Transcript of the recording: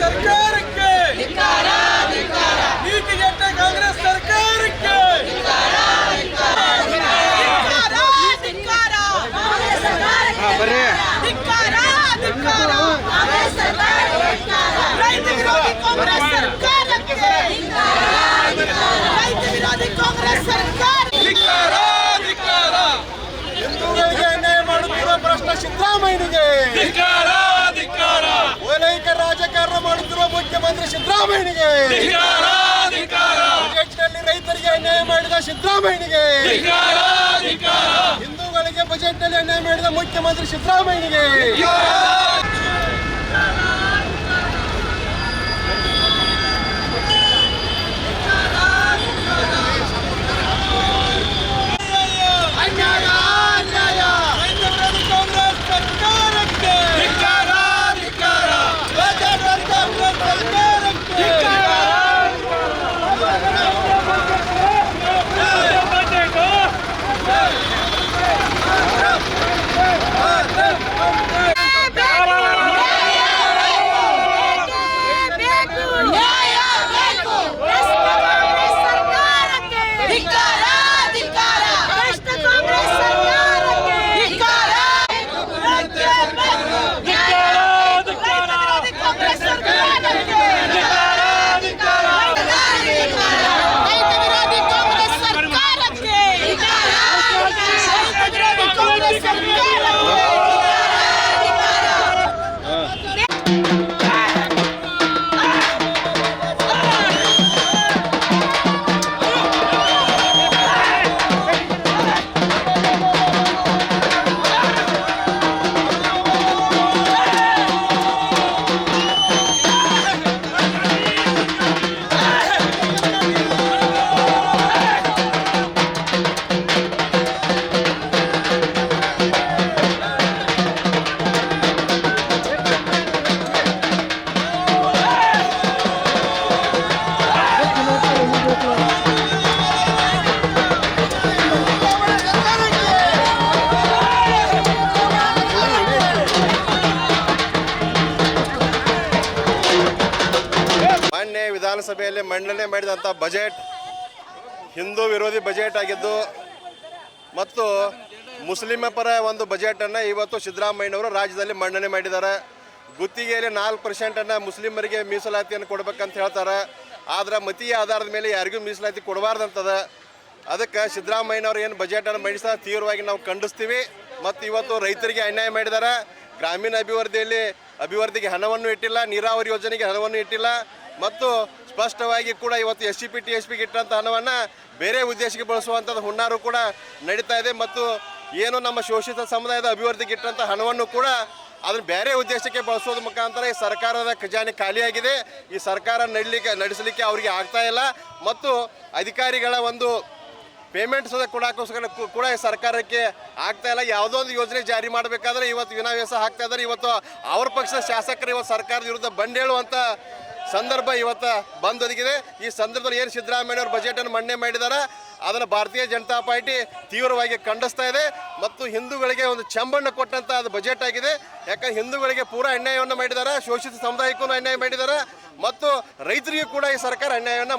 ಸರ್ಕಾರ ಸಿದ್ದರಾಮಯ್ಯನಿಗೆ. ಬಜೆಟ್ನಲ್ಲಿ ರೈತರಿಗೆ ಅನ್ಯಾಯ ಮಾಡಿದ ಸಿದ್ದರಾಮಯ್ಯನಿಗೆ. ಹಿಂದೂಗಳಿಗೆ ಬಜೆಟ್ನಲ್ಲಿ ಅನ್ಯಾಯ ಮಾಡಿದ ಮುಖ್ಯಮಂತ್ರಿ ಸಿದ್ದರಾಮಯ್ಯನಿಗೆ. ವಿಧಾನಸಭೆಯಲ್ಲಿ ಮಂಡನೆ ಮಾಡಿದಂಥ ಬಜೆಟ್ ಹಿಂದೂ ವಿರೋಧಿ ಬಜೆಟ್ ಆಗಿದ್ದು, ಮತ್ತು ಮುಸ್ಲಿಮ ಪರ ಒಂದು ಬಜೆಟನ್ನು ಇವತ್ತು ಸಿದ್ದರಾಮಯ್ಯನವರು ರಾಜ್ಯದಲ್ಲಿ ಮಂಡನೆ ಮಾಡಿದ್ದಾರೆ. ಗುತ್ತಿಗೆಯಲ್ಲಿ ನಾಲ್ಕು ಪರ್ಸೆಂಟನ್ನು ಮುಸ್ಲಿಮರಿಗೆ ಮೀಸಲಾತಿಯನ್ನು ಕೊಡಬೇಕಂತ ಹೇಳ್ತಾರೆ. ಆದರೆ ಮತೀಯ ಆಧಾರದ ಮೇಲೆ ಯಾರಿಗೂ ಮೀಸಲಾತಿ ಕೊಡಬಾರ್ದಂತದ. ಅದಕ್ಕೆ ಸಿದ್ದರಾಮಯ್ಯನವ್ರು ಏನು ಬಜೆಟನ್ನು ಮಂಡಿಸ್ತಾರೆ ತೀವ್ರವಾಗಿ ನಾವು ಖಂಡಿಸ್ತೀವಿ. ಮತ್ತು ಇವತ್ತು ರೈತರಿಗೆ ಅನ್ಯಾಯ ಮಾಡಿದ್ದಾರೆ. ಗ್ರಾಮೀಣ ಅಭಿವೃದ್ಧಿಯಲ್ಲಿ ಅಭಿವೃದ್ಧಿಗೆ ಹಣವನ್ನು ಇಟ್ಟಿಲ್ಲ, ನೀರಾವರಿ ಯೋಜನೆಗೆ ಹಣವನ್ನು ಇಟ್ಟಿಲ್ಲ. ಮತ್ತು ಸ್ಪಷ್ಟವಾಗಿ ಕೂಡ ಇವತ್ತು S C P T S ಪಿಗೆ ಇಟ್ಟಂಥ ಹಣವನ್ನು ಬೇರೆ ಉದ್ದೇಶಕ್ಕೆ ಬಳಸುವಂಥದ್ದು ಹುನ್ನಾರು ಕೂಡ ನಡೀತಾ ಇದೆ ಮತ್ತು ಏನು ನಮ್ಮ ಶೋಷಿತ ಸಮುದಾಯದ ಅಭಿವೃದ್ಧಿಗೆ ಇಟ್ಟಂಥ ಹಣವನ್ನು ಕೂಡ ಅದನ್ನು ಬೇರೆ ಉದ್ದೇಶಕ್ಕೆ ಬಳಸೋದ್ರ ಮುಖಾಂತರ ಈ ಸರ್ಕಾರದ ಖಜಾನೆ ಖಾಲಿಯಾಗಿದೆ. ಈ ಸರ್ಕಾರ ನಡಲಿಕ್ಕೆ, ನಡೆಸಲಿಕ್ಕೆ ಅವರಿಗೆ ಆಗ್ತಾ ಇಲ್ಲ ಮತ್ತು ಅಧಿಕಾರಿಗಳ ಒಂದು ಪೇಮೆಂಟ್ ಸಹ ಕೊಡೋಕ್ಕೋಸ್ಕರ ಕೂಡ ಈ ಸರ್ಕಾರಕ್ಕೆ ಆಗ್ತಾ ಇಲ್ಲ. ಯಾವುದೋ ಒಂದು ಯೋಜನೆ ಜಾರಿ ಮಾಡಬೇಕಾದ್ರೆ ಇವತ್ತು ವಿನಾವ್ಯಾಸ ಹಾಕ್ತಾ ಇದ್ದಾರೆ. ಇವತ್ತು ಅವ್ರ ಪಕ್ಷದ ಶಾಸಕರು ಇವತ್ತು ಸರ್ಕಾರದ ವಿರುದ್ಧ ಬಂಡೇಳುವಂಥ ಸಂದರ್ಭ ಇವತ್ತು ಬಂದೊದಗಿದೆ. ಈ ಸಂದರ್ಭದಲ್ಲಿ ಏನು ಬಜೆಟ್ ಬಜೆಟನ್ನು ಮಂಡನೆ ಮಾಡಿದ್ದಾರೆ ಅದನ್ನು ಭಾರತೀಯ ಜನತಾ ಪಾರ್ಟಿ ತೀವ್ರವಾಗಿ ಖಂಡಿಸ್ತಾ ಇದೆ. ಮತ್ತು ಹಿಂದೂಗಳಿಗೆ ಒಂದು ಚಂಬಣ್ಣ ಕೊಟ್ಟಂತ ಅದು ಬಜೆಟ್ ಆಗಿದೆ. ಯಾಕಂದ್ರೆ ಹಿಂದೂಗಳಿಗೆ ಪೂರಾ ಅನ್ಯಾಯವನ್ನು ಮಾಡಿದ್ದಾರೆ ಶೋಷಿತ ಸಮುದಾಯಕ್ಕೂ ಅನ್ಯಾಯ ಮಾಡಿದ್ದಾರೆ ಮತ್ತು ರೈತರಿಗೂ ಕೂಡ ಈ ಸರ್ಕಾರ ಅನ್ಯಾಯವನ್ನು